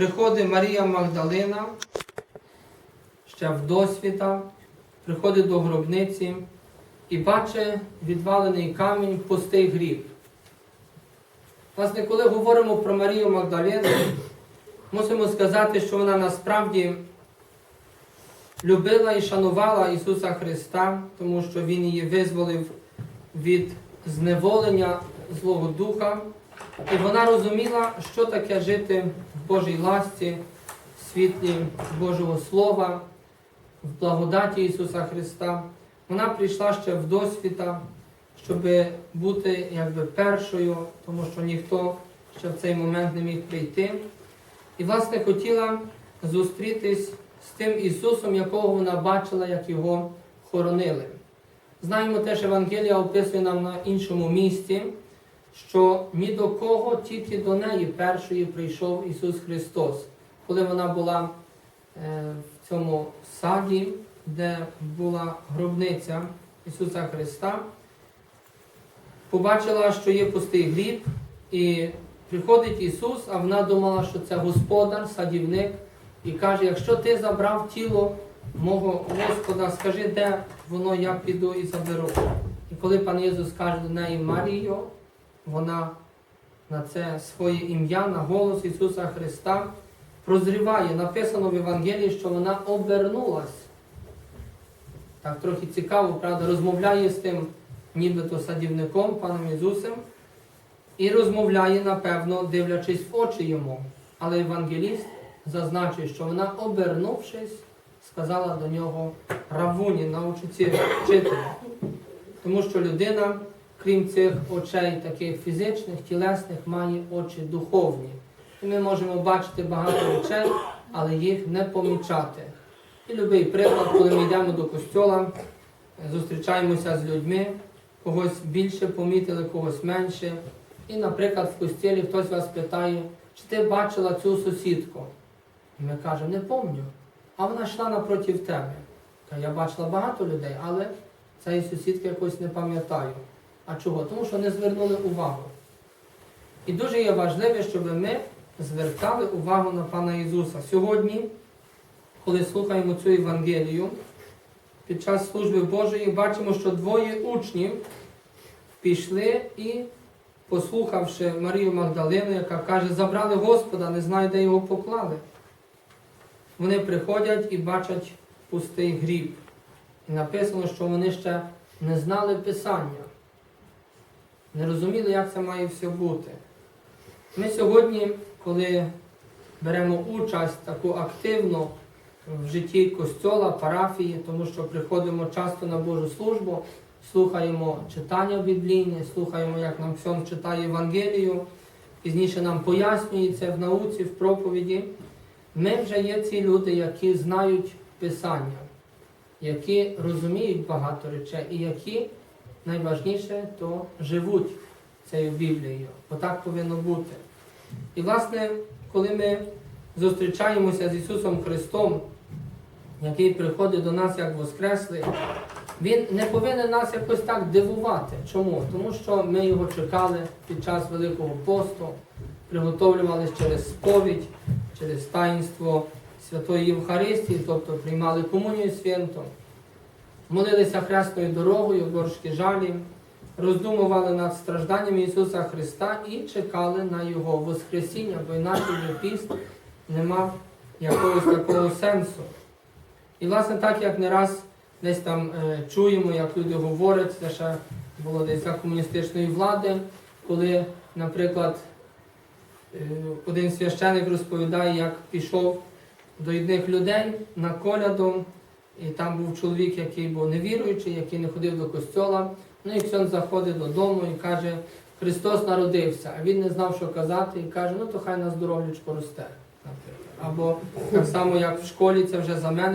приходить Марія Магдалина, ще в досвіта, приходить до гробниці і бачить відвалений камінь, пустий гріб. Власне, коли говоримо про Марію Магдалину, мусимо сказати, що вона насправді любила і шанувала Ісуса Христа, тому що Він її визволив від зневолення Злого Духа. І вона розуміла, що таке жити в Божій ласті, в світлі Божого Слова, в благодаті Ісуса Христа. Вона прийшла ще в досвіта, щоб бути якби першою, тому що ніхто ще в цей момент не міг прийти. І, власне, хотіла зустрітись з тим Ісусом, якого вона бачила, як його хоронили. Знаємо теж, Евангелія описує нам на іншому місці, що ні до кого, тільки до неї першої прийшов Ісус Христос, коли вона була е, в цьому саді, де була гробниця Ісуса Христа, побачила, що є пустий гріб, і приходить Ісус, а вона думала, що це господар, садівник, і каже: якщо ти забрав тіло мого Господа, скажи, де воно я піду і заберу. І коли пан Ісус каже до неї Марію, вона на це своє ім'я, на голос Ісуса Христа прозріває. Написано в Євангелії, що вона обернулась. Так трохи цікаво, правда, розмовляє з тим нібито садівником, паном Ісусом, і розмовляє, напевно, дивлячись в очі йому. Але Євангеліст зазначив, що вона, обернувшись, сказала до нього Равуні, научиці вчителя. Тому що людина, крім цих очей, таких фізичних, тілесних, має очі духовні. І ми можемо бачити багато очей, але їх не помічати. І любий приклад, коли ми йдемо до костьола, зустрічаємося з людьми, когось більше помітили, когось менше. І, наприклад, в костілі хтось вас питає, чи ти бачила цю сусідку? І ми кажемо, не пам'ятаю. А вона йшла напроти тебе. Я бачила багато людей, але цієї сусідки якось не пам'ятаю. А чого? Тому що не звернули увагу. І дуже є важливо, щоб ми звертали увагу на Пана Ісуса. Сьогодні, коли слухаємо цю Євангелію, під час служби Божої бачимо, що двоє учнів пішли і, послухавши Марію Магдалину, яка каже, забрали Господа, не знаю, де його поклали. Вони приходять і бачать пустий гріб. І написано, що вони ще не знали Писання, не розуміли, як це має все бути. Ми сьогодні, коли беремо участь таку активну в житті костьола, парафії, тому що приходимо часто на Божу службу, слухаємо читання біблійне, слухаємо, як нам всьом читає Євангелію, пізніше нам пояснюється в науці, в проповіді. Ми вже є ці люди, які знають Писання, які розуміють багато речей і які найважніше, то живуть цією Біблією, бо так повинно бути. І, власне, коли ми зустрічаємося з Ісусом Христом, який приходить до нас як Воскреслий, Він не повинен нас якось так дивувати. Чому? Тому що ми його чекали під час Великого посту, приготовлювалися через сповідь, через таїнство Святої Євхаристії, тобто приймали комунію святом, молилися хресною дорогою, горшки жалі, роздумували над стражданнями Ісуса Христа і чекали на Його Воскресіння, бо інакше піст не мав якогось такого сенсу. І, власне, так як не раз десь там е, чуємо, як люди говорять, це ще було десь за комуністичної влади, коли, наприклад, е, один священик розповідає, як пішов до одних людей на коляду, і там був чоловік, який був невіруючий, який не ходив до костьола. Ну і ксьон заходить додому і каже, Христос народився, а він не знав, що казати, і каже, ну то хай на здоров'ячко росте. Або так само, як в школі, це вже за мене.